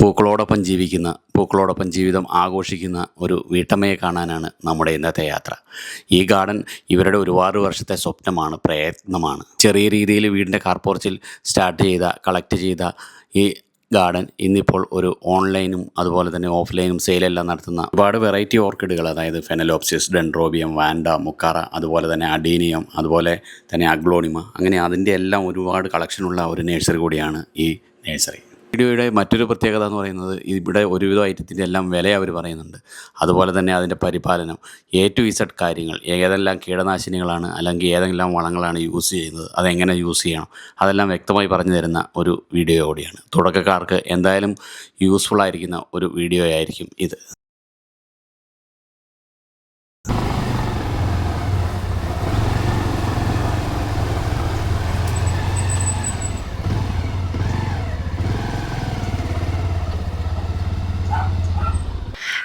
പൂക്കളോടൊപ്പം ജീവിക്കുന്ന പൂക്കളോടൊപ്പം ജീവിതം ആഘോഷിക്കുന്ന ഒരു വീട്ടമ്മയെ കാണാനാണ് നമ്മുടെ ഇന്നത്തെ യാത്ര. ഈ ഗാർഡൻ ഇവരുടെ ഒരുപാട് വർഷത്തെ സ്വപ്നമാണ് പ്രയത്നമാണ്. ചെറിയ രീതിയിൽ വീടിന്റെ കാർപോർച്ചിൽ സ്റ്റാർട്ട് ചെയ്ത കളക്ട് ചെയ്ത ഈ ഗാർഡൻ ഇന്നിപ്പോൾ ഒരു ഓൺലൈനും അതുപോലെ തന്നെ ഓഫ്ലൈനും സെയിലെല്ലാം നടത്തുന്ന ഒരുപാട് വെറൈറ്റി ഓർക്കിഡുകൾ അതായത് ഫെനലോപ്സിസ് ഡെൻഡ്രോബിയം വാൻഡ മുക്കാറ അതുപോലെ തന്നെ അഡീനിയം അതുപോലെ തന്നെ അഗ്ലോണിമ. അങ്ങനെ അതിന്റെ എല്ലാം ഒരുപാട് കളക്ഷനുള്ള ഒരു നഴ്സറി കൂടിയാണ് ഈ നഴ്സറി. വീഡിയോയുടെ മറ്റൊരു പ്രത്യേകത എന്ന് പറയുന്നത് ഇവിടെ ഒരുവിധം ഐറ്റത്തിന്റെ എല്ലാം വില അവർ പറയുന്നുണ്ട്. അതുപോലെ തന്നെ അതിന്റെ പരിപാലനം. എ ടു ഇസഡ് കാര്യങ്ങൾ ഏതെല്ലാം കീടനാശിനികളാണ് അല്ലെങ്കിൽ ഏതെല്ലാം വളങ്ങളാണ് യൂസ് ചെയ്യുന്നത് അതെങ്ങനെ യൂസ് ചെയ്യണം അതെല്ലാം വ്യക്തമായി പറഞ്ഞു തരുന്ന ഒരു വീഡിയോ കൂടിയാണ്. തുടക്കക്കാർക്ക് എന്തായാലും യൂസ്ഫുൾ ആയിരിക്കുന്ന ഒരു വീഡിയോ ആയിരിക്കും ഇത്.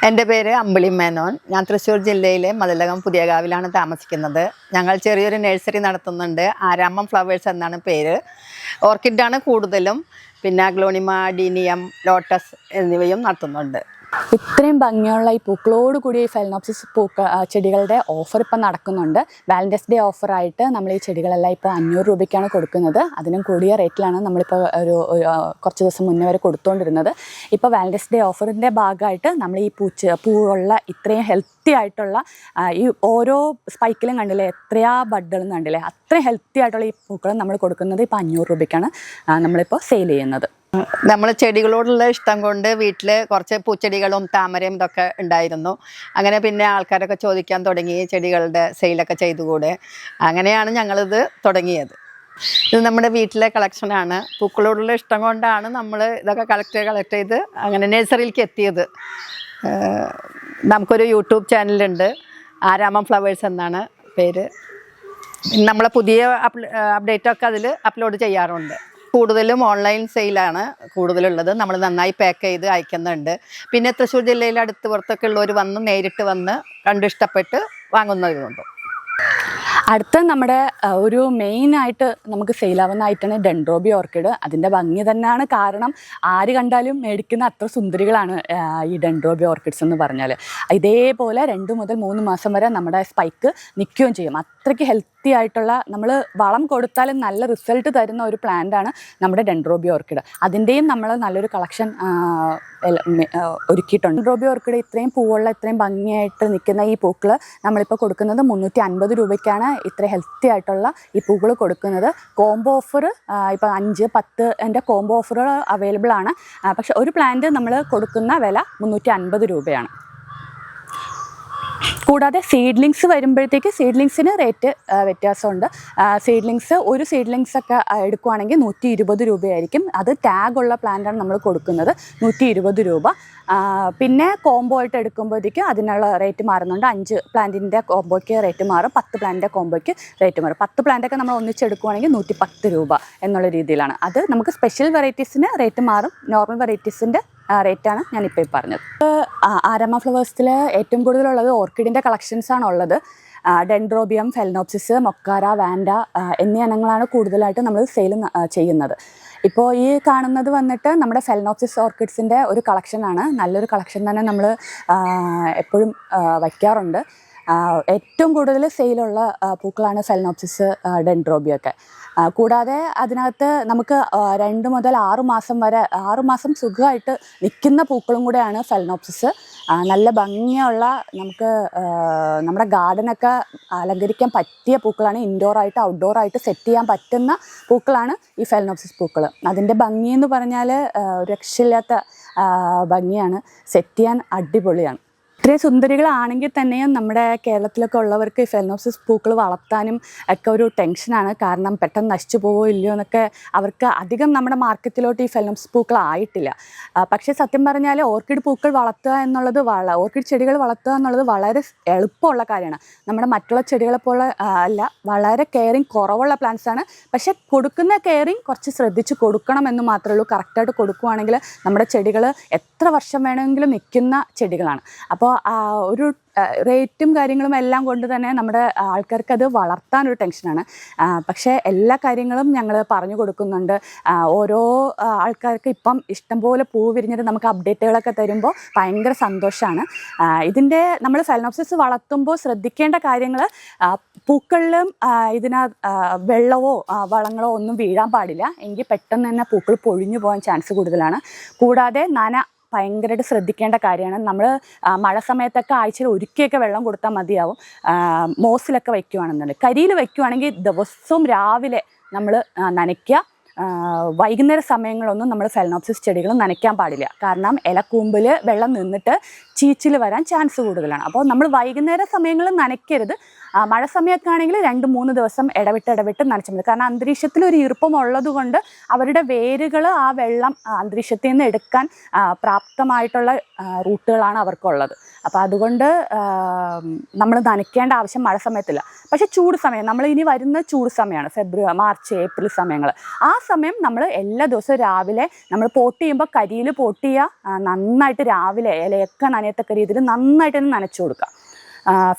എന്റെ പേര് അമ്പിളി മേനോൻ. ഞാൻ തൃശ്ശൂർ ജില്ലയിലെ മതിലകം പുതിയകാവിലാണ് താമസിക്കുന്നത്. ഞങ്ങൾ ചെറിയൊരു നഴ്സറി നടത്തുന്നുണ്ട്. ആരാമം ഫ്ലവേഴ്സ് എന്നാണ് പേര്. ഓർക്കിഡാണ് കൂടുതലും. പിന്നെ അഗ്ലോണിമ ഡീനിയം ലോട്ടസ് എന്നിവയും നടത്തുന്നുണ്ട്. ഇത്രയും ഭംഗിയുള്ള ഈ പൂക്കളോട് കൂടിയ ഈ ഫെലനോപ്സിസ് പൂക്ക ചെടികളുടെ ഓഫർ ഇപ്പം നടക്കുന്നുണ്ട്. വാലന്റൈൻസ് ഡേ ഓഫറായിട്ട് നമ്മൾ ഈ ചെടികളെല്ലാം ഇപ്പോൾ അഞ്ഞൂറ് രൂപയ്ക്കാണ് കൊടുക്കുന്നത്. അതിനും കൂടിയ റേറ്റിലാണ് നമ്മളിപ്പോൾ ഒരു കുറച്ച് ദിവസം മുന്നേ വരെ കൊടുത്തുകൊണ്ടിരുന്നത് ഇപ്പോൾ വാലന്റൈൻസ് ഡേ ഓഫറിന്റെ ഭാഗമായിട്ട് നമ്മൾ ഈ പൂച്ച പൂവുള്ള ഇത്രയും ഹെൽത്തി ആയിട്ടുള്ള ഈ ഓരോ സ്പൈക്കിലും കണ്ടില്ലേ എത്രയാ ബഡുകളും കണ്ടില്ലേ അത്രയും ഹെൽത്തി ആയിട്ടുള്ള ഈ പൂക്കളും നമ്മൾ കൊടുക്കുന്നത് ഇപ്പോൾ അഞ്ഞൂറ് രൂപയ്ക്കാണ് നമ്മളിപ്പോൾ സെയിൽ ചെയ്യുന്നത്. നമ്മൾ ചെടികളോടുള്ള ഇഷ്ടം കൊണ്ട് വീട്ടിൽ കുറച്ച് പൂച്ചെടികളും താമരയും ഇതൊക്കെ ഉണ്ടായിരുന്നു. അങ്ങനെ പിന്നെ ആൾക്കാരൊക്കെ ചോദിക്കാൻ തുടങ്ങി ചെടികളുടെ സെയിലൊക്കെ ചെയ്തുകൂടെ. അങ്ങനെയാണ് ഞങ്ങളിത് തുടങ്ങിയത്. ഇത് നമ്മുടെ വീട്ടിലെ കളക്ഷനാണ് പൂക്കളോടുള്ള ഇഷ്ടം കൊണ്ടാണ് നമ്മൾ ഇതൊക്കെ കളക്ട് കളക്ട് ചെയ്ത് അങ്ങനെ നഴ്സറിയിലേക്ക് എത്തിയത്. നമുക്കൊരു യൂട്യൂബ് ചാനലുണ്ട്. ആരാമം ഫ്ലവേഴ്സ് എന്നാണ് പേര്. നമ്മളെ പുതിയ അപ്ഡേറ്റൊക്കെ അതിൽ അപ്ലോഡ് ചെയ്യാറുണ്ട്. കൂടുതലും ഓൺലൈൻ സെയിലാണ് കൂടുതലുള്ളത്. നമ്മൾ നന്നായി പാക്ക് ചെയ്ത് അയക്കുന്നുണ്ട്. പിന്നെ തൃശ്ശൂർ ജില്ലയിൽ അടുത്ത് പുറത്തൊക്കെ ഉള്ളവർ വന്ന് നേരിട്ട് വന്ന് കണ്ടു ഇഷ്ടപ്പെട്ട് വാങ്ങുന്നവരുണ്ട് അടുത്ത നമ്മുടെ ഒരു ഒരു മെയിനായിട്ട് നമുക്ക് സെയിലാവുന്ന ആയിട്ടാണ് ഡെൻഡ്രോബി ഓർക്കിഡ് അതിന്റെ ഭംഗി തന്നെയാണ്. കാരണം ആര് കണ്ടാലും മേടിക്കുന്ന അത്ര സുന്ദരികളാണ് ഈ ഡെൻഡ്രോബി ഓർക്കിഡ്സ് എന്ന് പറഞ്ഞാൽ ഇതേപോലെ രണ്ട് മുതൽ മൂന്ന് മാസം വരെ നമ്മുടെ സ്പൈക്ക് നിൽക്കുകയും ചെയ്യും. അത്രയ്ക്ക് ഹെൽത്തി ആയിട്ടുള്ള നമ്മൾ വളം കൊടുത്താലും നല്ല റിസൾട്ട് തരുന്ന ഒരു പ്ലാന്റാണ് നമ്മുടെ ഡെൻഡ്രോബി ഓർക്കിഡ് അതിന്റെയും നമ്മൾ നല്ലൊരു കളക്ഷൻ ഒരുക്കിയിട്ടുണ്ട്. ഡെൻഡ്രോബി ഓർക്കിഡ് ഇത്രയും പൂവുള്ള ഇത്രയും ഭംഗിയായിട്ട് നിൽക്കുന്ന ഈ പൂക്കൾ നമ്മളിപ്പോൾ കൊടുക്കുന്നത് മുന്നൂറ്റി അൻപത് രൂപയ്ക്കാണ് ഇത്ര ഹെൽത്തി ആയിട്ടുള്ള ഈ പൂക്കൾ കൊടുക്കുന്നത്. കോംബോ ഓഫർ ഇപ്പോൾ അഞ്ച് പത്ത് എന്റെ കോംബോ ഓഫറുകൾ അവൈലബിൾ ആണ്. പക്ഷേ ഒരു പ്ലാന്റ് നമ്മൾ കൊടുക്കുന്ന വില മുന്നൂറ്റി അൻപത് രൂപയാണ്. കൂടാതെ സീഡ്ലിങ്സ് വരുമ്പോഴത്തേക്ക് സീഡ്ലിങ്സിന് റേറ്റ് വ്യത്യാസമുണ്ട്. സീഡ്ലിങ്സ് ഒരു സീഡ്ലിങ്സ് ഒക്കെ എടുക്കുവാണെങ്കിൽ നൂറ്റി ഇരുപത് രൂപയായിരിക്കും. അത് ടാഗ് ഉള്ള പ്ലാന്റാണ് നമ്മൾ കൊടുക്കുന്നത് നൂറ്റി ഇരുപത് രൂപ പിന്നെ കോംബോ ആയിട്ട് എടുക്കുമ്പോഴത്തേക്ക് അതിനുള്ള റേറ്റ് മാറുന്നുണ്ട്. അഞ്ച് പ്ലാന്റിന്റെ കോംബോയ്ക്ക് റേറ്റ് മാറും പത്ത് പ്ലാന്റിന്റെ കോംബോയ്ക്ക് റേറ്റ് മാറും. പത്ത് പ്ലാന്റൊക്കെ നമ്മൾ ഒന്നിച്ചെടുക്കുവാണെങ്കിൽ നൂറ്റി പത്ത് രൂപ എന്നുള്ള രീതിയിലാണ്. അത് നമുക്ക് സ്പെഷ്യൽ വെറൈറ്റീസിന് റേറ്റ് മാറും നോർമൽ വെറൈറ്റീസിന്റെ റേറ്റാണ് ഞാനിപ്പോൾ ഈ പറഞ്ഞത്. ആരമ ഫ്ലവേഴ്സിൽ ഏറ്റവും കൂടുതലുള്ളത് ഓർക്കിഡിന്റെ കളക്ഷൻസ് ആണ് ഉള്ളത്. ഡെൻഡ്രോബിയം ഫെൽനോപ്സിസ് മൊക്കാര വാൻഡ എന്നീ ഇനങ്ങളാണ് കൂടുതലായിട്ട് നമ്മൾ സെയിൽ ചെയ്യുന്നത്. ഇപ്പോൾ ഈ കാണുന്നത് വന്നിട്ട് നമ്മുടെ ഫെൽനോപ്സിസ് ഓർക്കിഡ്സിന്റെ ഒരു കളക്ഷനാണ് നല്ലൊരു കളക്ഷൻ തന്നെ നമ്മൾ എപ്പോഴും വയ്ക്കാറുണ്ട്. ഏറ്റവും കൂടുതൽ സെയിലുള്ള പൂക്കളാണ് ഫെലനോപ്സിസ് ഡെൻഡ്രോബിയൊക്കെ കൂടാതെ അതിനകത്ത് നമുക്ക് രണ്ട് മുതൽ ആറു മാസം വരെ ആറു മാസം സുഖമായിട്ട് നിൽക്കുന്ന പൂക്കളും കൂടെയാണ് ഫെലനോപ്സിസ് നല്ല ഭംഗിയുള്ള നമുക്ക് നമ്മുടെ ഗാർഡനൊക്കെ അലങ്കരിക്കാൻ പറ്റിയ പൂക്കളാണ് ഇൻഡോറായിട്ട് ഔട്ട്ഡോറായിട്ട് സെറ്റ് ചെയ്യാൻ പറ്റുന്ന പൂക്കളാണ് ഈ ഫെലനോപ്സിസ് പൂക്കൾ അതിന്റെ ഭംഗി എന്ന് പറഞ്ഞാൽ രക്ഷയില്ലാത്ത ഭംഗിയാണ്. സെറ്റ് ചെയ്യാൻ അടിപൊളിയാണ്. ഇത്രയും സുന്ദരികളാണെങ്കിൽ തന്നെയും നമ്മുടെ കേരളത്തിലൊക്കെ ഉള്ളവർക്ക് ഈ ഫെലനോപ്സിസ് പൂക്കൾ വളർത്താനും ഒക്കെ ഒരു ടെൻഷനാണ്. കാരണം പെട്ടെന്ന് നശിച്ചു പോവോ ഇല്ലയോ എന്നൊക്കെ അവർക്ക് അധികം നമ്മുടെ മാർക്കറ്റിലോട്ട് ഈ ഫെലനോസിസ് പൂക്കൾ ആയിട്ടില്ല. പക്ഷേ സത്യം പറഞ്ഞാൽ ഓർക്കിഡ് പൂക്കൾ വളർത്തുക എന്നുള്ളത് വള ഓർക്കിഡ് ചെടികൾ വളർത്തുക എന്നുള്ളത് വളരെ എളുപ്പമുള്ള കാര്യമാണ്. നമ്മുടെ മറ്റുള്ള ചെടികളെ പോലെ അല്ല വളരെ കെയറിങ് കുറവുള്ള പ്ലാന്റ്സ് ആണ്. പക്ഷെ കൊടുക്കുന്ന കെയറിങ് കുറച്ച് ശ്രദ്ധിച്ച് കൊടുക്കണം എന്ന് മാത്രമേ ഉള്ളൂ. കറക്റ്റായിട്ട് കൊടുക്കുവാണെങ്കിൽ നമ്മുടെ ചെടികൾ എത്ര വർഷം വേണമെങ്കിലും നിൽക്കുന്ന ചെടികളാണ്. അപ്പോൾ ഒരു റേറ്റും കാര്യങ്ങളും എല്ലാം കൊണ്ട് തന്നെ നമ്മുടെ ആൾക്കാർക്ക് അത് വളർത്താനൊരു ടെൻഷനാണ് ആ, പക്ഷേ എല്ലാ കാര്യങ്ങളും ഞങ്ങൾ പറഞ്ഞു കൊടുക്കുന്നുണ്ട്. ഓരോ ആൾക്കാർക്ക് ഇപ്പം ഇഷ്ടംപോലെ പൂ വിരിഞ്ഞിട്ട് നമുക്ക് അപ്ഡേറ്റുകളൊക്കെ തരുമ്പോൾ ഭയങ്കര സന്തോഷമാണ് ഇതിന്റെ നമ്മൾ ഫെലനോപ്സിസ് വളർത്തുമ്പോൾ ശ്രദ്ധിക്കേണ്ട കാര്യങ്ങൾ പൂക്കളിലും ഇതിന വെള്ളമോ വളങ്ങളോ ഒന്നും വീഴാൻ പാടില്ല. എങ്കിൽ പെട്ടെന്ന് തന്നെ പൂക്കൾ പൊഴിഞ്ഞു പോകാൻ ചാൻസ് കൂടുതലാണ്. കൂടാതെ നന ഭയങ്കരമായിട്ട് ശ്രദ്ധിക്കേണ്ട കാര്യമാണ്. നമ്മൾ മഴ സമയത്തൊക്കെ ആഴ്ചയിൽ ഒരുക്കിയൊക്കെ വെള്ളം കൊടുത്താൽ മതിയാവും. മോസിലൊക്കെ വയ്ക്കുകയാണെന്നുണ്ടെങ്കിൽ കരിയിൽ വയ്ക്കുവാണെങ്കിൽ ദിവസവും രാവിലെ നമ്മൾ നനയ്ക്കുക. വൈകുന്നേര സമയങ്ങളൊന്നും നമ്മൾ ഫെലനോപ്സിസ് ചെടികൾ നനയ്ക്കാൻ പാടില്ല. കാരണം ഇലക്കൂമ്പിൽ വെള്ളം നിന്നിട്ട് ചീച്ചിൽ വരാൻ ചാൻസ് കൂടുതലാണ്. അപ്പോൾ നമ്മൾ വൈകുന്നേര സമയങ്ങളിൽ നനയ്ക്കരുത്. മഴ സമയത്താണെങ്കിൽ രണ്ട് മൂന്ന് ദിവസം ഇടവിട്ട് ഇടവിട്ട് നനച്ചാൽ മതി. കാരണം അന്തരീക്ഷത്തിൽ ഒരു ഈർപ്പം ഉള്ളതുകൊണ്ട് അവരുടെ വേരുകൾ ആ വെള്ളം അന്തരീക്ഷത്തിൽ നിന്ന് എടുക്കാൻ പ്രാപ്തമായിട്ടുള്ള റൂട്ടുകളാണ് അവർക്കുള്ളത്. അപ്പോൾ അതുകൊണ്ട് നമ്മൾ നനയ്ക്കേണ്ട ആവശ്യം മഴ സമയത്തില്ല. പക്ഷേ ചൂട് സമയം നമ്മൾ ഇനി വരുന്ന ചൂട് സമയമാണ്. ഫെബ്രുവരി മാർച്ച് ഏപ്രിൽ സമയങ്ങൾ. ആ സമയം നമ്മൾ എല്ലാ ദിവസവും രാവിലെ നമ്മൾ പോട്ട് ചെയ്യുമ്പോൾ കരിയിൽ പോട്ട് ചെയ്യുക നന്നായിട്ട് രാവിലെ ഇലയൊക്കെ നനയത്തക്ക രീതിയിൽ നന്നായിട്ട് തന്നെ നനച്ചു കൊടുക്കുക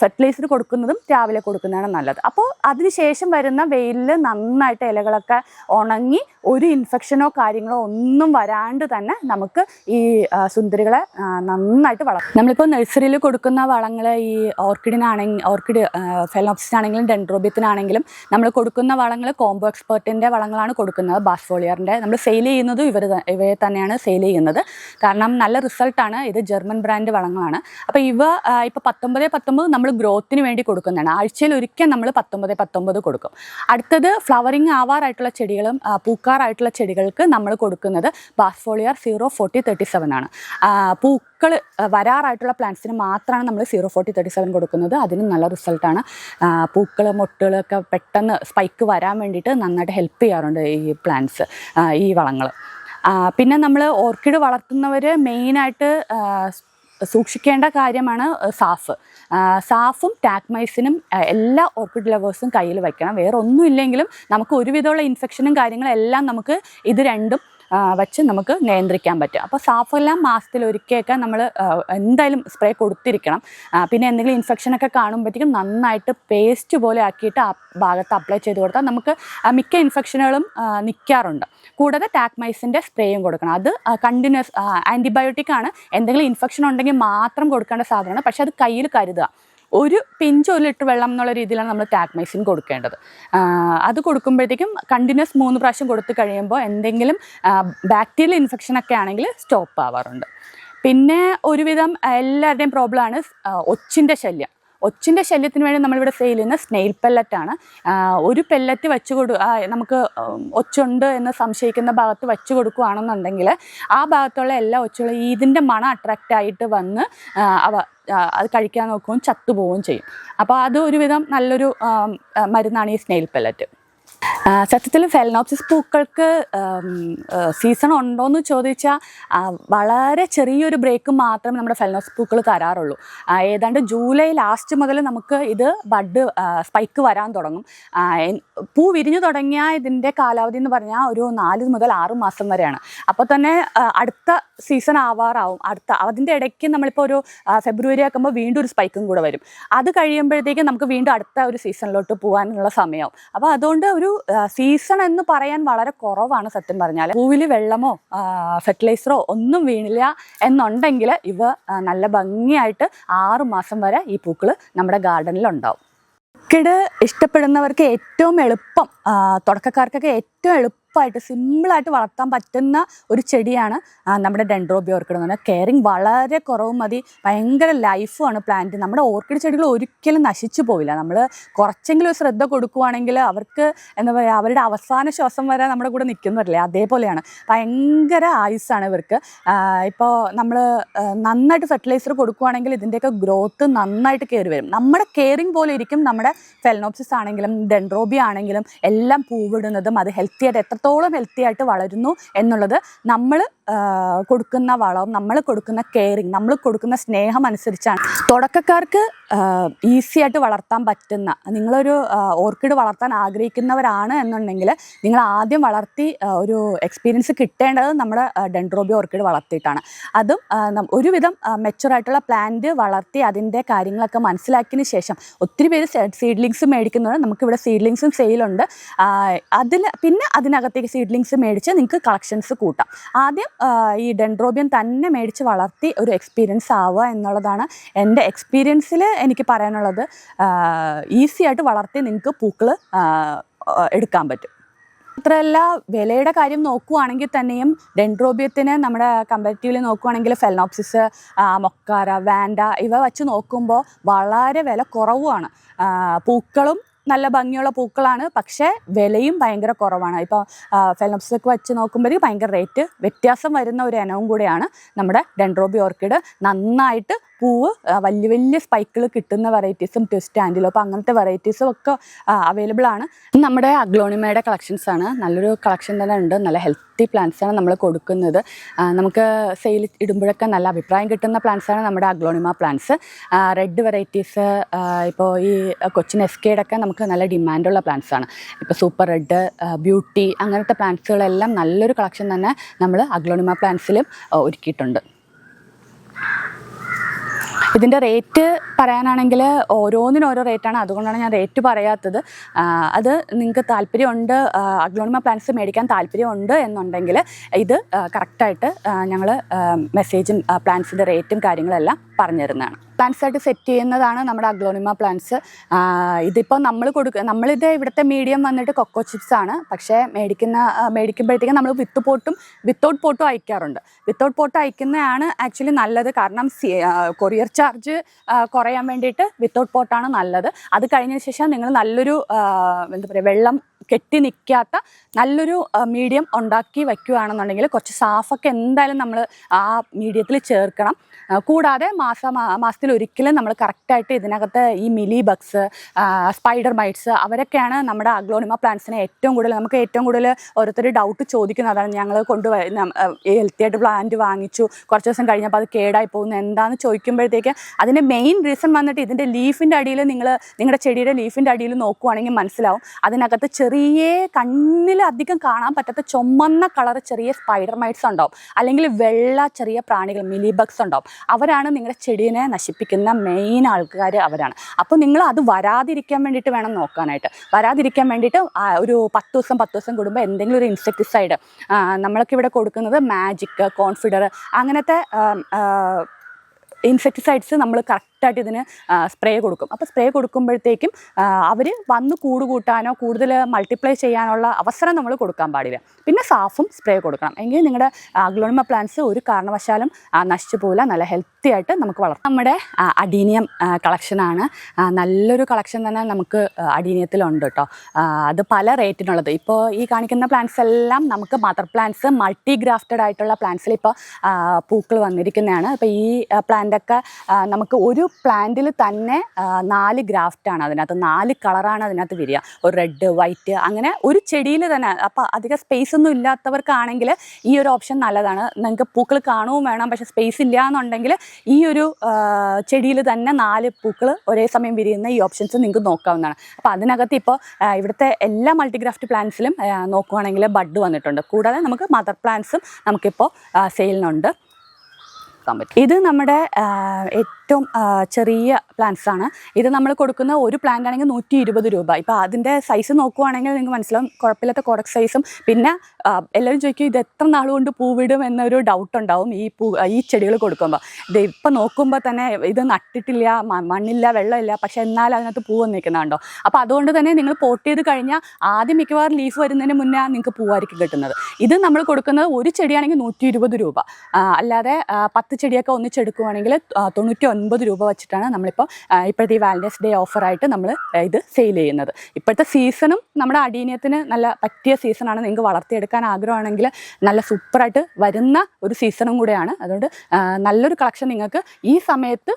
ഫെർട്ടിലൈസർ കൊടുക്കുന്നതും രാവിലെ കൊടുക്കുന്നതാണ് നല്ലത്. അപ്പോൾ അതിനുശേഷം വരുന്ന വെയിലിൽ നന്നായിട്ട് ഇലകളൊക്കെ ഉണങ്ങി ഒരു ഇൻഫെക്ഷനോ കാര്യങ്ങളോ ഒന്നും വരാണ്ട് തന്നെ നമുക്ക് ഈ സുന്ദരികളെ നന്നായിട്ട് വളർത്തും നമ്മളിപ്പോൾ നഴ്സറിയിൽ കൊടുക്കുന്ന വളങ്ങൾ ഈ ഓർക്കിഡിനാണെങ്കിൽ ഓർക്കിഡ് ഫെലോപ്സിനാണെങ്കിലും ഡെൻഡ്രോബിയത്തിനാണെങ്കിലും നമ്മൾ കൊടുക്കുന്ന വളങ്ങൾ കോംബോ എക്സ്പേർട്ടിന്റെ വളങ്ങളാണ് കൊടുക്കുന്നത്. ബാസ്ഫോളിയറിന്റെ നമ്മൾ സെയിൽ ചെയ്യുന്നതും ഇവർ ഇവയെ തന്നെയാണ് സെയിൽ ചെയ്യുന്നത്. കാരണം നല്ല റിസൾട്ടാണ് ഇത് ജർമ്മൻ ബ്രാൻഡ് വളങ്ങളാണ്. അപ്പോൾ ഇവ ഇപ്പോൾ പത്തൊമ്പത് പത്തൊമ്പത് നമ്മൾ ഗ്രോത്തിന് വേണ്ടി കൊടുക്കുന്നതാണ്. ആഴ്ചയിൽ ഒരിക്കൽ നമ്മൾ പത്തൊമ്പത് പത്തൊമ്പത് കൊടുക്കും. അടുത്തത് ഫ്ലവറിങ് ആവാറായിട്ടുള്ള ചെടികളും പൂക്കാറായിട്ടുള്ള ചെടികൾക്ക് നമ്മൾ കൊടുക്കുന്നത് Basfoliar zero forty thirty seven ആണ്. പൂക്കൾ വരാറായിട്ടുള്ള പ്ലാന്റ്സിന് മാത്രമാണ് നമ്മൾ സീറോ ഫോർട്ടി തേർട്ടി സെവൻ കൊടുക്കുന്നത്. അതിന് നല്ല റിസൾട്ടാണ്. പൂക്കൾ മൊട്ടുകളൊക്കെ പെട്ടെന്ന് സ്പൈക്ക് വരാൻ വേണ്ടിയിട്ട് നന്നായിട്ട് ഹെൽപ്പ് ചെയ്യാറുണ്ട് ഈ പ്ലാന്റ്സ് ഈ വളങ്ങൾ പിന്നെ നമ്മൾ ഓർക്കിഡ് വളർത്തുന്നവർ മെയിനായിട്ട് സൂക്ഷിക്കേണ്ട കാര്യമാണ് സാഫ്. സാഫും ടാക്മൈസിനും എല്ലാ ഓർക്കിഡ് ലവേഴ്സും കയ്യിൽ വയ്ക്കണം. വേറെ ഒന്നുമില്ലെങ്കിലും നമുക്ക് ഒരുവിധമുള്ള ഇൻഫെക്ഷനും കാര്യങ്ങളും എല്ലാം നമുക്ക് ഇത് രണ്ടും വച്ച് നമുക്ക് നിയന്ത്രിക്കാൻ പറ്റും. അപ്പോൾ സാഫെല്ലാം മാസത്തിൽ ഒരിക്കലൊക്കെ നമ്മൾ എന്തായാലും സ്പ്രേ കൊടുത്തിരിക്കണം. പിന്നെ എന്തെങ്കിലും ഇൻഫെക്ഷനൊക്കെ കാണുമ്പോഴത്തേക്കും നന്നായിട്ട് പേസ്റ്റ് പോലെ ആക്കിയിട്ട് ആ ഭാഗത്ത് അപ്ലൈ ചെയ്ത് കൊടുത്താൽ നമുക്ക് മിക്ക ഇൻഫെക്ഷനുകളും നിൽക്കാറുണ്ട് കൂടാതെ ടാക്മൈസിന്റെ സ്പ്രേയും കൊടുക്കണം. അത് കണ്ടിന്യൂസ് ആന്റിബയോട്ടിക് ആണ്. എന്തെങ്കിലും ഇൻഫെക്ഷൻ ഉണ്ടെങ്കിൽ മാത്രം കൊടുക്കേണ്ട സാധനമാണ്. പക്ഷേ അത് കയ്യിൽ കരുതുക. ഒരു പിഞ്ച് ഒരു ലിറ്റർ വെള്ളം എന്നുള്ള രീതിയിലാണ് നമ്മൾ ടാക്മൈസിൻ കൊടുക്കേണ്ടത്. അത് കൊടുക്കുമ്പോഴത്തേക്കും കണ്ടിന്യൂസ് മൂന്ന് പ്രാവശ്യം കൊടുത്തു കഴിയുമ്പോൾ എന്തെങ്കിലും ബാക്ടീരിയൽ ഇൻഫെക്ഷൻ ഒക്കെ ആണെങ്കിൽ സ്റ്റോപ്പ് ആവാറുണ്ട്. പിന്നെ ഒരുവിധം എല്ലാവരുടെയും പ്രോബ്ലമാണ് ഒച്ചിന്റെ ശല്യം. ഒച്ചിന്റെ ശല്യത്തിന് വേണ്ടി നമ്മളിവിടെ സെയിൽ ചെയ്യുന്ന സ്നെയിൽ പെല്ലറ്റാണ് ഒരു പെല്ലറ്റ് വെച്ച് കൊടു നമുക്ക് ഒച്ചുണ്ട് എന്ന് സംശയിക്കുന്ന ഭാഗത്ത് വെച്ച് കൊടുക്കുകയാണെന്നുണ്ടെങ്കിൽ ആ ഭാഗത്തുള്ള എല്ലാ ഒച്ചുകളും ഇതിന്റെ മണം അട്രാക്റ്റ് ആയിട്ട് വന്ന് അവ അത് കഴിക്കാൻ നോക്കുകയും ചത്തുപോവുകയും ചെയ്യും. അപ്പോൾ അത് ഒരുവിധം നല്ലൊരു മരുന്നാണ് ഈ സ്നെയിൽ പെല്ലറ്റ് സത്യത്തിൽ ഫെലനോപ്സിസ് പൂക്കൾക്ക് സീസൺ ഉണ്ടോയെന്ന് ചോദിച്ചാൽ വളരെ ചെറിയൊരു ബ്രേക്ക് മാത്രമേ നമ്മുടെ ഫെലനോപ്സിസ് പൂക്കൾ തരാറുള്ളൂ. ഏതാണ്ട് ജൂലൈ ലാസ്റ്റ് മുതൽ നമുക്ക് ഇത് ബഡ് സ്പൈക്ക് വരാൻ തുടങ്ങും. പൂ വിരിഞ്ഞു തുടങ്ങിയ ഇതിന്റെ കാലാവധി എന്ന് പറഞ്ഞാൽ ഒരു നാല് മുതൽ ആറ് മാസം വരെയാണ്. അപ്പോൾ തന്നെ അടുത്ത സീസൺ ആവാറാവും. അടുത്ത അതിന്റെ ഇടയ്ക്ക് നമ്മളിപ്പോൾ ഒരു ഫെബ്രുവരി ആക്കുമ്പോൾ വീണ്ടും ഒരു സ്പൈക്കും കൂടെ വരും. അത് കഴിയുമ്പോഴത്തേക്കും നമുക്ക് വീണ്ടും അടുത്ത ഒരു സീസണിലോട്ട് പോകാനുള്ള സമയമാവും അപ്പോൾ അതുകൊണ്ട് ഒരു സീസൺ എന്ന് പറയാൻ വളരെ കുറവാണ് സത്യം പറഞ്ഞാൽ പൂവിൽ വെള്ളമോ ഫെർട്ടിലൈസറോ ഒന്നും വീണില്ല എന്നുണ്ടെങ്കിൽ ഇവ നല്ല ഭംഗിയായിട്ട് ആറ് മാസം വരെ ഈ പൂക്കൾ നമ്മുടെ ഗാർഡനിലുണ്ടാവും ഓർക്കിഡ് ഇഷ്ടപ്പെടുന്നവർക്ക് ഏറ്റവും എളുപ്പം തുടക്കക്കാർക്കൊക്കെ ഏറ്റവും എളുപ്പമായിട്ട് സിമ്പിളായിട്ട് വളർത്താൻ പറ്റുന്ന ഒരു ചെടിയാണ് നമ്മുടെ ഡെൻഡ്രോബി ഓർക്കിഡ് എന്ന് പറഞ്ഞാൽ. കെയറിങ് വളരെ കുറവ് മതി. ഭയങ്കര ലൈഫുമാണ് പ്ലാന്റ്. നമ്മുടെ ഓർക്കിഡ് ചെടികൾ ഒരിക്കലും നശിച്ചു പോവില്ല. നമ്മൾ കുറച്ചെങ്കിലും ശ്രദ്ധ കൊടുക്കുവാണെങ്കിൽ അവർക്ക് എന്താ പറയുക അവരുടെ അവസാന ശ്വാസം വരെ നമ്മുടെ കൂടെ നിൽക്കുന്നവരില്ലേ അതേപോലെയാണ്. ഭയങ്കര ആയുസ്സാണ് ഇവർക്ക്. ഇപ്പോൾ നമ്മൾ നന്നായിട്ട് ഫെർട്ടിലൈസർ കൊടുക്കുവാണെങ്കിൽ ഇതിന്റെയൊക്കെ ഗ്രോത്ത് നന്നായിട്ട് കയറി വരും. നമ്മുടെ കെയറിങ് പോലെ ഇരിക്കും നമ്മുടെ ഫെലനോപ്സിസ് ആണെങ്കിലും ഡെൻഡ്രോബി ആണെങ്കിലും എല്ലാം പൂവിടുന്നതും അത് ഹെൽത്തി ആയിട്ട് എത്രത്തോളം ഹെൽത്തി ആയിട്ട് വളരുന്നു എന്നുള്ളത് നമ്മൾ കൊടുക്കുന്ന വളവും നമ്മൾ കൊടുക്കുന്ന കെയറിങ് നമ്മൾ കൊടുക്കുന്ന സ്നേഹം അനുസരിച്ചാണ്. തുടക്കക്കാർക്ക് ഈസി ആയിട്ട് വളർത്താൻ പറ്റുന്ന നിങ്ങളൊരു ഓർക്കിഡ് വളർത്താൻ ആഗ്രഹിക്കുന്നവരാണ് എന്നുണ്ടെങ്കിൽ നിങ്ങൾ ആദ്യം വളർത്തി ഒരു എക്സ്പീരിയൻസ് കിട്ടേണ്ടത് നമ്മുടെ ഡെൻഡ്രോബി ഓർക്കിഡ് വളർത്തിയിട്ടാണ്. അതും ഒരുവിധം മെച്ചുറായിട്ടുള്ള പ്ലാന്റ് വളർത്തി അതിന്റെ കാര്യങ്ങളൊക്കെ മനസ്സിലാക്കിയതിന് ശേഷം ഒത്തിരി പേര് സീഡ്ലിങ്സ് മേടിക്കുന്നുണ്ട് നമുക്കിവിടെ സീഡ്ലിങ്സും സെയിലുണ്ട് അതിൽ പിന്നെ അതിനകത്തേക്ക് സീഡ്ലിങ്സ് മേടിച്ച് നിങ്ങൾക്ക് കളക്ഷൻസ് കൂട്ടാം. ആദ്യം ഈ ഡെൻഡ്രോബിയം തന്നെ മേടിച്ച് വളർത്തി ഒരു എക്സ്പീരിയൻസ് ആവുക എന്നുള്ളതാണ് എന്റെ എക്സ്പീരിയൻസിൽ എനിക്ക് പറയാനുള്ളത്. ഈസി ആയിട്ട് വളർത്തി നിങ്ങൾക്ക് പൂക്കൾ എടുക്കാൻ പറ്റും. മാത്രമല്ല വിലയുടെ കാര്യം നോക്കുവാണെങ്കിൽ തന്നെയും ഡെൻഡ്രോബിയത്തിന് നമ്മുടെ കമ്പാരിറ്റീവ്ലി നോക്കുവാണെങ്കിൽ ഫെലനോപ്സിസ് മൊക്കാര വാൻഡ ഇവ വെച്ച് നോക്കുമ്പോൾ വളരെ വില കുറവുമാണ്. പൂക്കളും നല്ല ഭംഗിയുള്ള പൂക്കളാണ്. പക്ഷേ വിലയും ഭയങ്കര കുറവാണ്. ഇപ്പോൾ ഫെലംസൊക്കെ വെച്ച് നോക്കുമ്പോൾ ഭയങ്കര റേറ്റ് വ്യത്യാസം വരുന്ന ഒരു ഇനവും കൂടിയാണ് നമ്മുടെ ഡെൻഡ്രോബി ഓർക്കിഡ് നന്നായിട്ട് പൂവ് വലിയ വലിയ സ്പൈക്കിൾ കിട്ടുന്ന വെറൈറ്റീസും ട്വിസ്റ്റ് ആന്റിലോപ്പ് അങ്ങനത്തെ വെറൈറ്റീസും ഒക്കെ അവൈലബിൾ ആണ്. നമ്മുടെ അഗ്ലോണിമയുടെ കളക്ഷൻസ് ആണ്. നല്ലൊരു കളക്ഷൻ തന്നെ ഉണ്ട്. നല്ല ഹെൽത്തി പ്ലാന്റ്സ് ആണ് നമ്മൾ കൊടുക്കുന്നത്. നമുക്ക് സെയിൽ ഇടുമ്പോഴൊക്കെ നല്ല അഭിപ്രായം കിട്ടുന്ന പ്ലാന്റ്സ് ആണ് നമ്മുടെ അഗ്ലോണിമ പ്ലാന്റ്സ് റെഡ് വെറൈറ്റീസ് ഇപ്പോൾ ഈ കൊച്ചിൻ എസ്കേഡ് ഒക്കെ നമുക്ക് നല്ല ഡിമാൻഡുള്ള പ്ലാന്റ്സ് ആണ്. ഇപ്പോൾ സൂപ്പർ റെഡ് ബ്യൂട്ടി അങ്ങനത്തെ പ്ലാന്റ്സുകളെല്ലാം നല്ലൊരു കളക്ഷൻ തന്നെ നമ്മൾ അഗ്ലോണിമ പ്ലാന്റ്സിലും ഒരുക്കിയിട്ടുണ്ട്. ഇതിന്റെ റേറ്റ് പറയാനാണെങ്കിൽ ഓരോന്നിനും ഓരോ റേറ്റാണ് അതുകൊണ്ടാണ് ഞാൻ റേറ്റ് പറയാത്തത്. അത് നിങ്ങൾക്ക് താല്പര്യമുണ്ട് അഗ്ലോണിമ പ്ലാൻസ് മേടിക്കാൻ താല്പര്യമുണ്ട് എന്നുണ്ടെങ്കിൽ ഇത് കറക്റ്റായിട്ട് ഞങ്ങൾ മെസ്സേജും പ്ലാൻസിന്റെ റേറ്റും കാര്യങ്ങളെല്ലാം പറഞ്ഞു തരുന്നതാണ് പ്ലാൻസ് ആയിട്ട് സെറ്റ് ചെയ്യുന്നതാണ് നമ്മുടെ അഗ്ലോണിമ പ്ലാന്റ്സ് ഇതിപ്പോൾ നമ്മൾ കൊടുക്കുക നമ്മളിത് ഇവിടുത്തെ മീഡിയം വന്നിട്ട് കൊക്കോ ചിപ്സ് ആണ്. പക്ഷേ മേടിക്കുന്ന മേടിക്കുമ്പോഴത്തേക്കും നമ്മൾ വിത്ത് പോട്ടും വിത്തൗട്ട് പോട്ടും അയക്കാറുണ്ട്. വിത്തൗട്ട് പോട്ട് അയക്കുന്നതാണ് ആക്ച്വലി നല്ലത്. കാരണം കൊറിയർ ചാർജ് കുറയാൻ വേണ്ടിയിട്ട് വിത്തൗട്ട് പോട്ടാണ് നല്ലത്. അത് കഴിഞ്ഞ ശേഷം നിങ്ങൾ നല്ലൊരു എന്താ പറയുക വെള്ളം കെട്ടി നിൽക്കാത്ത നല്ലൊരു മീഡിയം ഉണ്ടാക്കി വയ്ക്കുകയാണെന്നുണ്ടെങ്കിൽ കുറച്ച് സാഫൊക്കെ എന്തായാലും നമ്മൾ ആ മീഡിയത്തിൽ ചേർക്കണം. കൂടാതെ മാസ മാസത്തിൽ ഒരിക്കലും നമ്മൾ കറക്റ്റായിട്ട് ഇതിനകത്ത് ഈ മിലി ബഗ്സ് സ്പൈഡർ മൈറ്റ്സ് അവരൊക്കെയാണ് നമ്മുടെ അഗ്ലോണിമ പ്ലാന്റ്സിനെ ഏറ്റവും കൂടുതൽ നമുക്ക് ഏറ്റവും കൂടുതൽ ഓരോരുത്തർ ഡൗട്ട് ചോദിക്കുന്നത് അതാണ് ഞങ്ങൾ കൊണ്ടുപോയി ഹെൽത്തി ആയിട്ട് പ്ലാന്റ് വാങ്ങിച്ചു കുറച്ച് ദിവസം കഴിഞ്ഞപ്പോൾ അത് കേടായി പോകുന്നു എന്താണെന്ന് ചോദിക്കുമ്പോഴത്തേക്ക് അതിന്റെ മെയിൻ റീസൺ വന്നിട്ട് ഇതിന്റെ ലീഫിന്റെ അടിയിൽ നിങ്ങൾ നിങ്ങളുടെ ചെടിയുടെ ലീഫിന്റെ അടിയിൽ നോക്കുവാണെങ്കിൽ മനസ്സിലാവും. അതിനകത്ത് ചെറിയ കണ്ണിൽ അധികം കാണാൻ പറ്റാത്ത ചുമന്ന കളർ ചെറിയ സ്പൈഡർ മൈറ്റ്സ് ഉണ്ടാവും. അല്ലെങ്കിൽ വെള്ള ചെറിയ പ്രാണികൾ മിലി ബഗ്സ് ഉണ്ടാവും. അവരാണ് നിങ്ങളുടെ ചെടീനെ നശിപ്പിക്കുന്ന മെയിൻ ആൾക്കാർ അവരാണ്. അപ്പോൾ നിങ്ങൾ അത് വരാതിരിക്കാൻ വേണ്ടിയിട്ട് വേണം നോക്കാനായിട്ട്. വരാതിരിക്കാൻ വേണ്ടിയിട്ട് ഒരു പത്ത് ദിവസം പത്ത് ദിവസം കൂടുമ്പോൾ എന്തെങ്കിലും ഒരു ഇൻസെക്ടിസൈഡ് നമ്മളൊക്കെ ഇവിടെ കൊടുക്കുന്നത് മാജിക് കോൺഫിഡർ അങ്ങനത്തെ ഇൻസെക്ടിസൈഡ്സ് നമ്മൾ കറക്റ്റായിട്ട് ഇതിന് സ്പ്രേ കൊടുക്കും. അപ്പോൾ സ്പ്രേ കൊടുക്കുമ്പോഴത്തേക്കും അവർ വന്ന് കൂട് കൂട്ടാനോ കൂടുതൽ മൾട്ടിപ്ലൈ ചെയ്യാനുള്ള അവസരം നമ്മൾ കൊടുക്കാൻ പാടില്ല. പിന്നെ സാഫും സ്പ്രേ കൊടുക്കണം. എങ്കിൽ നിങ്ങളുടെ അഗ്ലോണിമ പ്ലാന്റ്സ് ഒരു കാരണവശാലും നശിച്ചു പോകില്ല നല്ല ഹെൽത്തി ആയിട്ട് നമുക്ക് വളർത്താം. നമ്മുടെ അഡീനിയം കളക്ഷനാണ് നല്ലൊരു കളക്ഷൻ തന്നെ നമുക്ക് അഡീനിയത്തിലുണ്ട് കേട്ടോ. അത് പല റേറ്റിനുള്ളത് ഇപ്പോൾ ഈ കാണിക്കുന്ന പ്ലാന്റ്സ് എല്ലാം നമുക്ക് മദർ പ്ലാന്റ്സ് മൾട്ടി ഗ്രാഫ്റ്റഡ് ആയിട്ടുള്ള പ്ലാന്റ്സിൽ ഇപ്പോൾ പൂക്കൾ വന്നിരിക്കുന്നതാണ്. അപ്പോൾ ഈ പ്ലാന്റൊക്കെ നമുക്ക് ഒരു പ്ലാന്റിൽ തന്നെ നാല് ഗ്രാഫ്റ്റാണ് അതിനകത്ത്. നാല് കളറാണ് അതിനകത്ത് വരിക. ഒരു റെഡ് വൈറ്റ് അങ്ങനെ ഒരു ചെടിയിൽ തന്നെ. അപ്പോൾ അധികം സ്പേസ് ഒന്നും ഇല്ലാത്തവർക്കാണെങ്കിൽ ഈ ഒരു ഓപ്ഷൻ നല്ലതാണ്. നിങ്ങൾക്ക് പൂക്കൾ കാണുകയും വേണം. പക്ഷേ സ്പേസ് ഇല്ല എന്നുണ്ടെങ്കിൽ ഈ ഒരു ചെടിയിൽ തന്നെ നാല് പൂക്കൾ ഒരേ സമയം വിരിയുന്ന ഈ ഓപ്ഷൻസ് നിങ്ങൾക്ക് നോക്കാവുന്നതാണ്. അപ്പോൾ അതിനകത്ത് ഇപ്പോൾ ഇവിടുത്തെ എല്ലാ മൾട്ടിഗ്രാഫ്റ്റ് പ്ലാന്റ്സിലും നോക്കുവാണെങ്കിൽ ബഡ് വന്നിട്ടുണ്ട്. കൂടാതെ നമുക്ക് മദർ പ്ലാന്റ്സും നമുക്കിപ്പോൾ സെയിലിനുണ്ട് ഇത് നമ്മുടെ ഏറ്റവും ചെറിയ പ്ലാന്റ്സ് ആണ്. ഇത് നമ്മൾ കൊടുക്കുന്ന ഒരു പ്ലാന്റ് ആണെങ്കിൽ നൂറ്റി ഇരുപത് രൂപ. ഇപ്പോൾ അതിന്റെ സൈസ് നോക്കുവാണെങ്കിൽ നിങ്ങൾക്ക് മനസ്സിലാവും കുഴപ്പമില്ലാത്ത കോടക് സൈസും പിന്നെ എല്ലാവരും ചോദിക്കും ഇത് എത്ര നാൾ കൊണ്ട് പൂവിടും? എന്നൊരു ഡൗട്ട് ഉണ്ടാവും ഈ പൂ ഈ ചെടികൾ കൊടുക്കുമ്പോൾ ഇത് ഇപ്പം നോക്കുമ്പോൾ തന്നെ ഇത് നട്ടിട്ടില്ല മണ്ണില്ല വെള്ളമില്ല പക്ഷെ എന്നാൽ അതിനകത്ത് പൂ വന്നിരിക്കുന്നുണ്ടോ അപ്പോൾ അതുകൊണ്ട് തന്നെ നിങ്ങൾ പോട്ട് ചെയ്ത് കഴിഞ്ഞാൽ ആദ്യം മിക്കവാറും ലീഫ് വരുന്നതിന് മുന്നേ നിങ്ങൾക്ക് പൂവായിരിക്കും കിട്ടുന്നത്. ഇത് നമ്മൾ കൊടുക്കുന്നത് ഒരു ചെടിയാണെങ്കിൽ നൂറ്റി രൂപ. അല്ലാതെ പത്ത് ചെടിയൊക്കെ ഒന്നിച്ചെടുക്കുവാണെങ്കിൽ തൊണ്ണൂറ്റി ഒൻപത് രൂപ വെച്ചിട്ടാണ് നമ്മളിപ്പോൾ ഇപ്പോഴത്തെ ഈ വാലന്റൈൻസ് ഡേ ഓഫറായിട്ട് നമ്മൾ ഇത് സെയിൽ ചെയ്യുന്നത്. ഇപ്പോഴത്തെ സീസണും നമ്മുടെ അടീനിയത്തിന് നല്ല പറ്റിയ സീസണാണ് നിങ്ങൾക്ക് വളർത്തിയെടുക്കാൻ ആഗ്രഹമാണെങ്കിൽ നല്ല സൂപ്പറായിട്ട് വരുന്ന ഒരു സീസണും കൂടെയാണ്. അതുകൊണ്ട് നല്ലൊരു കളക്ഷൻ നിങ്ങൾക്ക് ഈ സമയത്ത്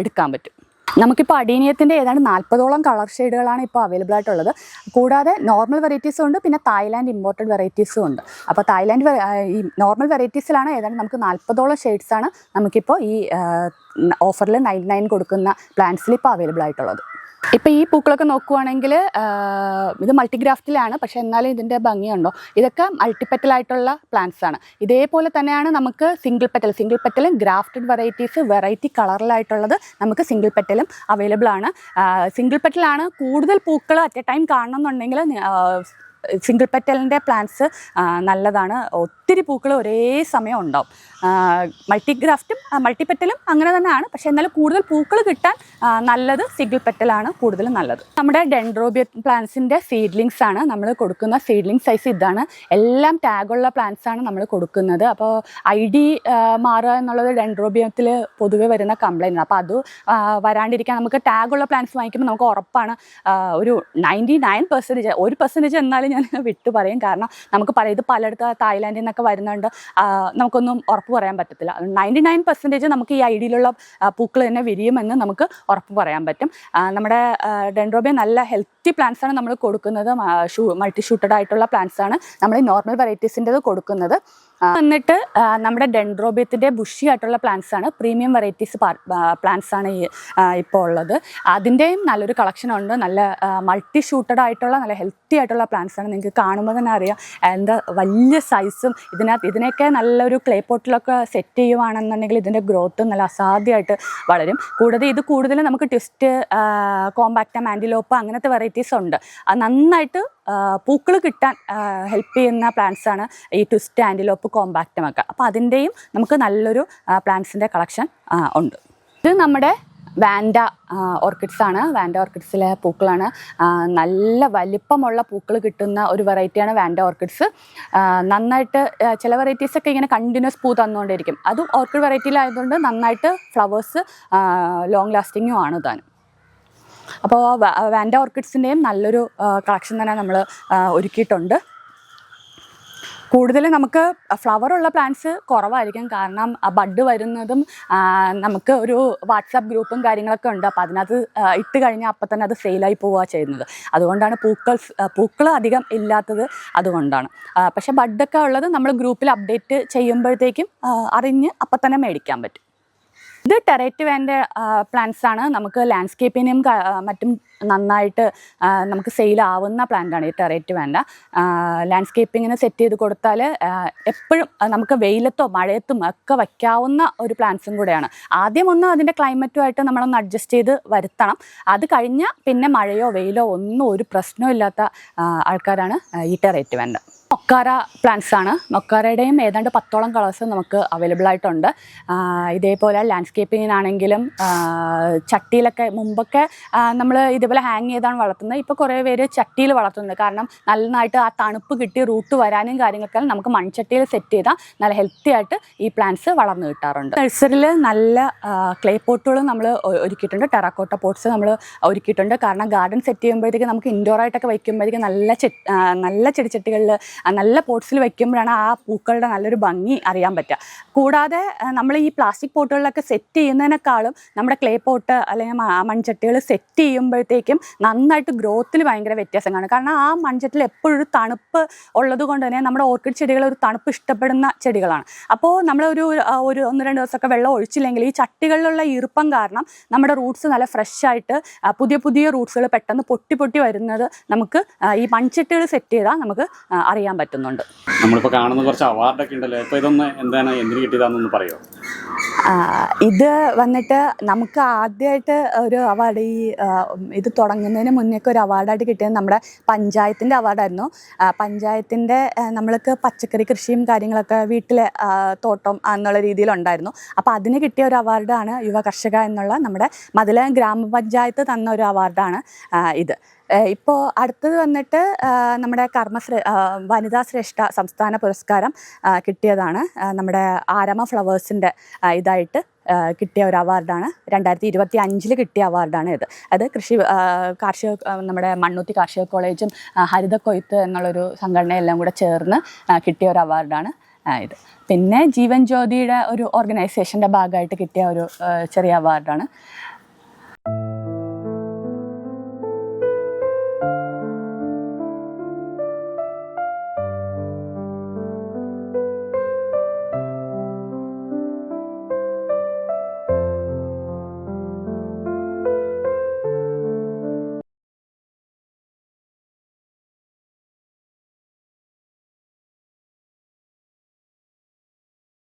എടുക്കാൻ പറ്റും. നമുക്കിപ്പോൾ അടീനിയത്തിന്റെ ഏതാണ്ട് നാൽപ്പതോളം കളർ ഷെയ്ഡുകളാണ് ഇപ്പോൾ അവൈലബിൾ ആയിട്ടുള്ളത്. കൂടാതെ നോർമൽ വെറൈറ്റീസും ഉണ്ട് പിന്നെ തായ്ലാൻഡ് ഇമ്പോർട്ടഡ് വെറൈറ്റീസും ഉണ്ട്. അപ്പോൾ തായ്ലാൻഡ് ഈ നോർമൽ വെറൈറ്റീസിലാണ് ഏതാണ്ട് നമുക്ക് നാൽപ്പതോളം ഷെയ്ഡ്സാണ് നമുക്കിപ്പോൾ ഈ ഓഫറിൽ നയൻ നയൻ കൊടുക്കുന്ന പ്ലാന്റ്സിൽ ഇപ്പോൾ അവൈലബിൾ ആയിട്ടുള്ളത്. ഇപ്പോൾ ഈ പൂക്കളൊക്കെ നോക്കുവാണെങ്കിൽ ഇത് മൾട്ടിഗ്രാഫ്റ്റിലാണ് പക്ഷെ എന്നാലും ഇതിന്റെ ഭംഗിയുണ്ടോ? ഇതൊക്കെ മൾട്ടിപ്പെറ്റലായിട്ടുള്ള പ്ലാന്റ്സ് ആണ്. ഇതേപോലെ തന്നെയാണ് നമുക്ക് സിംഗിൾ പെറ്റൽ സിംഗിൾ പെറ്റലും ഗ്രാഫ്റ്റഡ് വെറൈറ്റീസ് വെറൈറ്റി കളറിലായിട്ടുള്ളത് നമുക്ക് സിംഗിൾ പെറ്റലും അവൈലബിൾ ആണ്. സിംഗിൾ പെറ്റലാണ് കൂടുതൽ പൂക്കൾ അറ്റ് എ ടൈം കാണണമെന്നുണ്ടെങ്കിൽ സിംഗിൾ പെറ്റലിന്റെ പ്ലാന്റ്സ് നല്ലതാണ്. ഒത്തിരി പൂക്കൾ ഒരേ സമയം ഉണ്ടാവും. മൾട്ടി ഗ്രാഫ്റ്റും മൾട്ടി പെറ്റലും അങ്ങനെ തന്നെയാണ്. പക്ഷേ എന്നാലും കൂടുതൽ പൂക്കൾ കിട്ടാൻ നല്ലത് സിംഗിൾ പെറ്റലാണ് കൂടുതലും നല്ലത്. നമ്മുടെ ഡെൻഡ്രോബിയ പ്ലാന്റ്സിന്റെ സീഡ്ലിങ്സ് ആണ് നമ്മൾ കൊടുക്കുന്ന സീഡ്ലിംഗ് സൈസ് ഇതാണ്. എല്ലാം ടാഗുള്ള പ്ലാന്റ്സ് ആണ് നമ്മൾ കൊടുക്കുന്നത്. അപ്പോൾ ഐ ഡി മാറുക എന്നുള്ളത് ഡെൻഡ്രോബിയത്തിൽ പൊതുവെ വരുന്ന കംപ്ലൈന്റ് അപ്പോൾ അത് വരാണ്ടിരിക്കാൻ നമുക്ക് ടാഗുള്ള പ്ലാന്റ്സ് വാങ്ങിക്കുമ്പോൾ നമുക്ക് ഉറപ്പാണ് ഒരു നയന്റി നയൻ പെർസെന്റേജ് ഒരു പെർസെന്റേജ് എന്നാലും ഞാൻ വിട്ടു പറയും. കാരണം നമുക്ക് പറയും ഇത് പലയിടത്ത് തായ്ലാൻഡിൽ നിന്നൊക്കെ വരുന്നുണ്ട്. നമുക്കൊന്നും ഉറപ്പ് പറയാൻ പറ്റത്തില്ല. നയന്റി നയൻ പെർസെന്റേജ് നമുക്ക് ഈ ഐഡിയിലുള്ള പൂക്കൾ തന്നെ വിരിയുമെന്ന് നമുക്ക് ഉറപ്പ് പറയാൻ പറ്റും. നമ്മുടെ ഡെൻഡ്രോബിയ നല്ല ഹെൽത്തി പ്ലാന്റ്സ് ആണ് നമ്മൾ കൊടുക്കുന്നത്. മൾട്ടി ഷൂട്ടഡ് ആയിട്ടുള്ള പ്ലാന്റ്സ് ആണ് നമ്മൾ നോർമൽ വെറൈറ്റീസിന്റെത് കൊടുക്കുന്നത്. ആ, എന്നിട്ട് നമ്മുടെ ഡെൻഡ്രോബിയത്തിന്റെ ബുഷി ആയിട്ടുള്ള പ്ലാന്റ്സ് ആണ് പ്രീമിയം വെറൈറ്റീസ് പ്ലാന്റ്സ് ആണ് ഇപ്പോൾ ഉള്ളത്. അതിന്റെയും നല്ലൊരു കളക്ഷൻ ഉണ്ട് നല്ല മൾട്ടി ഷൂട്ടഡ് ആയിട്ടുള്ള നല്ല ഹെൽത്തി ആയിട്ടുള്ള പ്ലാന്റ്സ് ആണ് നിങ്ങൾക്ക് കാണുമ്പോൾ തന്നെ അറിയാം എന്താ വലിയ സൈസും ഇതിനകത്ത് ഇതിനൊക്കെ നല്ലൊരു ക്ലേ പോട്ടിലൊക്കെ സെറ്റ് ചെയ്യുവാണെന്നുണ്ടെങ്കിൽ ഇതിന്റെ ഗ്രോത്ത് നല്ല അസാധ്യമായിട്ട് വളരും. കൂടാതെ ഇത് കൂടുതലും നമുക്ക് ട്വിസ്റ്റ് കോമ്പാക്റ്റ മാൻഡിലോപ്പ് അങ്ങനത്തെ വെറൈറ്റീസ് ഉണ്ട്. നന്നായിട്ട് പൂക്കൾ കിട്ടാൻ ഹെൽപ്പ് ചെയ്യുന്ന പ്ലാന്റ്സ് ആണ് ഈ ട്വിസ്റ്റ് ആന്റിലോപ്പ് കോമ്പാക്റ്റം ഒക്കെ അപ്പോൾ അതിന്റെയും നമുക്ക് നല്ലൊരു പ്ലാന്റ്സിന്റെ കളക്ഷൻ ഉണ്ട്. ഇത് നമ്മുടെ വാൻഡ ഓർക്കിഡ്സ് ആണ്. വാൻഡ ഓർക്കിഡ്സിലെ പൂക്കളാണ്. നല്ല വലിപ്പമുള്ള പൂക്കൾ കിട്ടുന്ന ഒരു വെറൈറ്റിയാണ് വാൻഡ ഓർക്കിഡ്സ് നന്നായിട്ട് ചില വെറൈറ്റീസ് ഒക്കെ ഇങ്ങനെ കണ്ടിന്യൂസ് പൂ തന്നുകൊണ്ടിരിക്കും. അതും ഓർക്കിഡ് വെറൈറ്റിയിലായതുകൊണ്ട് നന്നായിട്ട് ഫ്ലവേഴ്സ് ലോങ് ലാസ്റ്റിങ്ങും ആണ് താനും. അപ്പോൾ വാൻഡ ഓർക്കിഡ്സിന്റെയും നല്ലൊരു കളക്ഷൻ തന്നെ നമ്മൾ ഒരുക്കിയിട്ടുണ്ട്. കൂടുതലും നമുക്ക് ഫ്ലവർ ഉള്ള പ്ലാന്റ്സ് കുറവായിരിക്കും. കാരണം ബഡ് വരുന്നതും നമുക്ക് ഒരു വാട്സാപ്പ് ഗ്രൂപ്പും കാര്യങ്ങളൊക്കെ ഉണ്ട്. അപ്പോൾ അതിനകത്ത് ഇട്ട് കഴിഞ്ഞാൽ അപ്പം തന്നെ അത് സെയിലായി പോവുക ചെയ്യുന്നത്. അതുകൊണ്ടാണ് പൂക്കൾ പൂക്കൾ അധികം ഇല്ലാത്തത് അതുകൊണ്ടാണ്. പക്ഷേ ബഡൊക്കെ ഉള്ളത് നമ്മൾ ഗ്രൂപ്പിൽ അപ്ഡേറ്റ് ചെയ്യുമ്പോഴത്തേക്കും അറിഞ്ഞ് അപ്പം തന്നെ മേടിക്കാൻ പറ്റും. ഇത് ടെറേറ്റ് വേണ്ട പ്ലാന്റ്സ് ആണ് നമുക്ക് ലാൻഡ്സ്കേപ്പിനും മറ്റും നന്നായിട്ട് നമുക്ക് സെയിൽ ആവുന്ന ആണ് ഈ ടെറേറ്റ് വേണ്ട ലാൻഡ്സ്കേപ്പിങ്ങിന് സെറ്റ് ചെയ്ത് കൊടുത്താൽ എപ്പോഴും നമുക്ക് വെയിലത്തോ മഴയത്തും ഒക്കെ വയ്ക്കാവുന്ന ഒരു പ്ലാന്റ്സും കൂടെയാണ്. ആദ്യം ഒന്ന് അതിന്റെ ക്ലൈമറ്റുമായിട്ട് നമ്മളൊന്ന് അഡ്ജസ്റ്റ് ചെയ്ത് വരുത്തണം. അത് കഴിഞ്ഞാൽ പിന്നെ മഴയോ വെയിലോ ഒന്നും ഒരു പ്രശ്നമില്ലാത്ത ആൾക്കാരാണ് ഈ ടെറേറ്റ് വേണ്ട മൊക്കാര പ്ലാന്റ്സ് ആണ്. മൊക്കാരയുടെയും ഏതാണ്ട് പത്തോളം കളേഴ്സ് നമുക്ക് അവൈലബിൾ ആയിട്ടുണ്ട്. ഇതേപോലെ ലാൻഡ്സ്കേപ്പിങ്ങിനാണെങ്കിലും ചട്ടിയിലൊക്കെ മുമ്പൊക്കെ നമ്മൾ ഇതേപോലെ ഹാങ് ചെയ്താണ് വളർത്തുന്നത്. ഇപ്പോൾ കുറേ പേര് ചട്ടിയിൽ വളർത്തുന്നുണ്ട്. കാരണം നന്നായിട്ട് ആ തണുപ്പ് കിട്ടി റൂട്ട് വരാനും കാര്യങ്ങളൊക്കെ നമുക്ക് മൺചട്ടിയിൽ സെറ്റ് ചെയ്താൽ നല്ല ഹെൽത്തി ആയിട്ട് ഈ പ്ലാന്റ്സ് വളർന്നു കിട്ടാറുണ്ട്. നഴ്സറിയിൽ നല്ല ക്ലേ പോട്ടുകളും നമ്മൾ ഒരുക്കിയിട്ടുണ്ട്. ടെറാക്കോട്ട പോട്ട്സ് നമ്മൾ ഒരുക്കിയിട്ടുണ്ട്. കാരണം ഗാർഡൻ സെറ്റ് ചെയ്യുമ്പോഴത്തേക്ക് നമുക്ക് ഇൻഡോർ ആയിട്ടൊക്കെ വയ്ക്കുമ്പോഴത്തേക്ക് നല്ല നല്ല ചെടിച്ചട്ടികളിൽ നല്ല പോട്ട്സിൽ വെക്കുമ്പോഴാണ് ആ പൂക്കളുടെ നല്ലൊരു ഭംഗി അറിയാൻ പറ്റുക. കൂടാതെ നമ്മൾ ഈ പ്ലാസ്റ്റിക് പോട്ടുകളിലൊക്കെ സെറ്റ് ചെയ്യുന്നതിനേക്കാളും നമ്മുടെ ക്ലേ പോട്ട് അല്ലെങ്കിൽ മൺചട്ടികൾ സെറ്റ് ചെയ്യുമ്പോഴത്തേക്കും നന്നായിട്ട് ഗ്രോത്തിൽ ഭയങ്കര വ്യത്യാസം കാണും കാരണം ആ മൺചട്ടിൽ എപ്പോഴും തണുപ്പ് ഉള്ളത് കൊണ്ട് തന്നെ നമ്മുടെ ഓർക്കിഡ് ചെടികൾ ഒരു തണുപ്പ് ഇഷ്ടപ്പെടുന്ന ചെടികളാണ്. അപ്പോൾ നമ്മൾ ഒരു ഒന്ന് രണ്ട് ദിവസമൊക്കെ വെള്ളം ഒഴിച്ചില്ലെങ്കിൽ ഈ ചട്ടികളിലുള്ള ഈർപ്പം കാരണം നമ്മുടെ റൂട്ട്സ് നല്ല ഫ്രഷ് ആയിട്ട് പുതിയ പുതിയ റൂട്ട്സുകൾ പെട്ടെന്ന് പൊട്ടി പൊട്ടി വരുന്നത് നമുക്ക് ഈ മൺചട്ടികൾ സെറ്റ് ചെയ്താൽ നമുക്ക് ആ, അറിയാൻ പറ്റുന്നുണ്ട്. നമ്മളിപ്പോൾ കാണുന്ന കുറച്ച് അവാർഡൊക്കെ ഉണ്ടല്ലോ. ഇപ്പോൾ ഇതൊന്ന് എന്താണ് എന്തിനു കിട്ടിയതാണെന്നൊന്ന് പറയുമോ ഇത് വന്നിട്ട് നമുക്ക് ആദ്യമായിട്ട് ഒരു അവാർഡ് ഈ ഇത് തുടങ്ങുന്നതിന് മുന്നേക്ക് ഒരു അവാർഡായിട്ട് കിട്ടിയത് നമ്മുടെ പഞ്ചായത്തിന്റെ അവാർഡായിരുന്നു. പഞ്ചായത്തിന്റെ നമ്മൾക്ക് പച്ചക്കറി കൃഷിയും കാര്യങ്ങളൊക്കെ വീട്ടിലെ തോട്ടം എന്നുള്ള രീതിയിലുണ്ടായിരുന്നു. അപ്പോൾ അതിന് കിട്ടിയ ഒരു അവാർഡാണ് യുവ കർഷക എന്നുള്ള നമ്മുടെ മതിലകം ഗ്രാമപഞ്ചായത്ത് തന്ന ഒരു അവാർഡാണ് ഇത്. ഇപ്പോൾ അടുത്തത് വന്നിട്ട് നമ്മുടെ കർമ്മശ്രേ വനിതാ ശ്രേഷ്ഠ സംസ്ഥാന പുരസ്കാരം കിട്ടിയതാണ്. നമ്മുടെ ആരമ ഫ്ലവേഴ്സിന്റെ ഇതായിട്ട് കിട്ടിയ ഒരു അവാർഡാണ്. രണ്ടായിരത്തി ഇരുപത്തി അഞ്ചിൽ കിട്ടിയ അവാർഡാണ് ഇത്. അത് കൃഷി കാർഷിക നമ്മുടെ മണ്ണൂത്തി കാർഷിക കോളേജും ഹരിത കൊയ്ത്ത് എന്നുള്ളൊരു സംഘടനയെല്ലാം കൂടെ ചേർന്ന് കിട്ടിയ ഒരു അവാർഡാണ് ഇത്. പിന്നെ ജീവൻ ജ്യോതിയുടെ ഒരു ഓർഗനൈസേഷന്റെ ഭാഗമായിട്ട് കിട്ടിയ ഒരു ചെറിയ അവാർഡാണ്.